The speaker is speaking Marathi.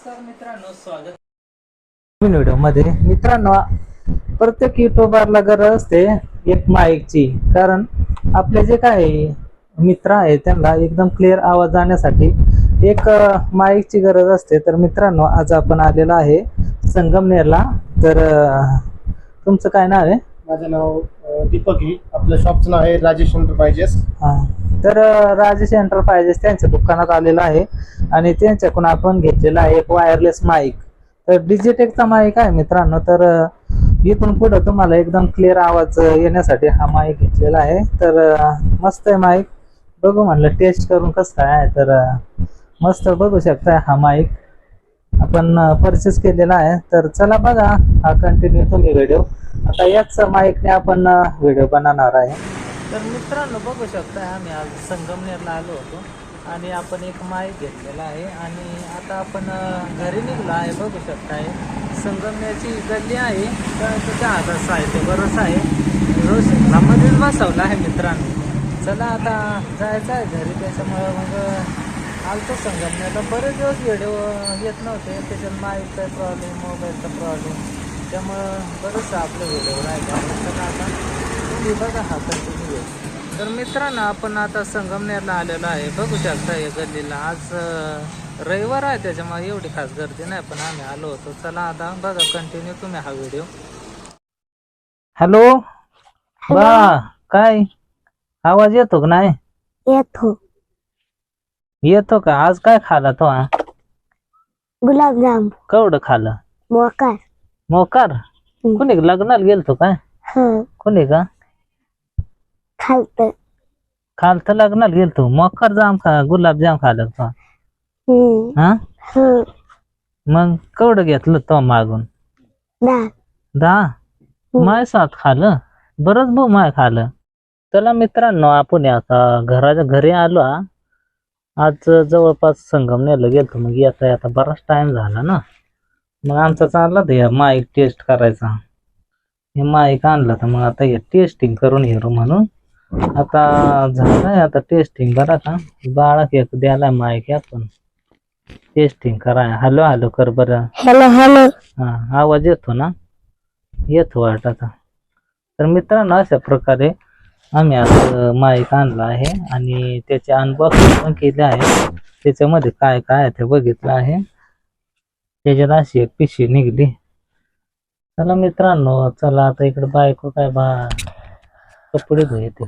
नमस्कार मित्रांनो स्वागत. नवीन मित्रांनो प्रत्येक युट्यूबरला गरज असते एक माईकची. कारण आपले जे काय मित्र आहे त्यांना एकदम क्लिअर आवाज जाण्यासाठी एक माईकची गरज असते. तर मित्रांनो आज आपण आलेलो आहे संगमनेरला. तर तुमचं काय नाव आहे? माझं नाव दीपक ही आपलं शॉपचं नाव आहे राजेश एंटरप्राइजेस हा. तर राजेश एंटरप्राइजेस त्यांच्या दुकानात आलेला आहे आणि त्यांच्याकडून आपण घेतलेला आहे एक वायरलेस माईक तर डिजिटेकचा माईक आहे मित्रांनो. तर इथून पुढं तुम्हाला एकदम क्लिअर आवाज येण्यासाठी हा माईक घेतलेला आहे. तर मस्त आहे माईक बघू म्हणलं टेस्ट करून कसं काय आहे. तर मस्त बघू शकताय हा माईक आपण परचेस केलेला आहे. तर चला बघा हा कंटिन्यू तुम्ही व्हिडिओ आता याच माईकने आपण व्हिडिओ बनवणार आहे. तर मित्रांनो बघू शकता आम्ही आज संगमनेरला आलो होतो आणि आपण एक माईक घेतलेला आहे आणि आता आपण घरी निघलो आहे. बघू शकताय संगमनेरची गल्ली आहे. तर त्याच्या हातात ते बरंच आहे. रोशनामध्येच बसवलं आहे मित्रांनो. चला आता जायचं आहे घरी. त्याच्यामुळं मग आलतो संगमनेरला. बरेच दिवस व्हिडिओ येत नव्हते. त्याच्यात माईकचा प्रॉब्लेम मोबाईलचा प्रॉब्लेम त्यामुळं बरंच आपलं व्हिडिओ राहायचं चला आता तुम्ही बघा हा कंटिन्यू तर मित्रांनो आपण आता संगमनेरला आलेलो आहे. बघू शकता या गल्लीला आज रविवार आहे त्याच्यामुळे एवढी खास गर्दी नाही पण आम्ही आलो होतो. चला आता बघा कंटिन्यू तुम्ही हा व्हिडिओ हॅलो? बा काय? आवाज येतो का नाही? येतो. येतो का? आज काय खाला तो हा? गुलाबजाम. केवढं खाल्लं मोकार. मोकार? हम्म. कोणी लग्नाला गेलतो काय? ह. कोणी का? खालत. काल तर लग्नाला गेलतो. मोकार जाम खा गुलाबजाम तो हम्म. हा? ह. मग केवढं घेतलं तो मागून? दा दहा? माय सात खाल्लं? बरंच भाऊ माय खाल्लं. चला मित्रांनो आपण आता घराच्या घरी आलो हा. आज जवळपास संगमनेरला गेलतो. मग येता येता बराच टाइम झाला ना. मग आमचा चालला तर माईक टेस्ट करायचा. हे माईक आणलं तर मग आता हे टेस्टिंग करून येऊ म्हणून. आता झालंय आता टेस्टिंग करा का? बाळा एक द्यायला माईक आपण टेस्टिंग कराय हॅलो हॅलो कर बरं. Hello hello. हा आवाज येतो ना? येतो वाटत आता. तर मित्रांनो अशा प्रकारे आम्ही आज माईक आणला आहे आणि त्याचे अनबॉक्सिंग पण केले आहे. त्याच्यामध्ये काय काय आहे ते बघितलं आहे. त्याच्यात अशी एक पिशवी निघली. चला मित्रांनो चला आता इकडे बायको काय बा कपडे धुये ते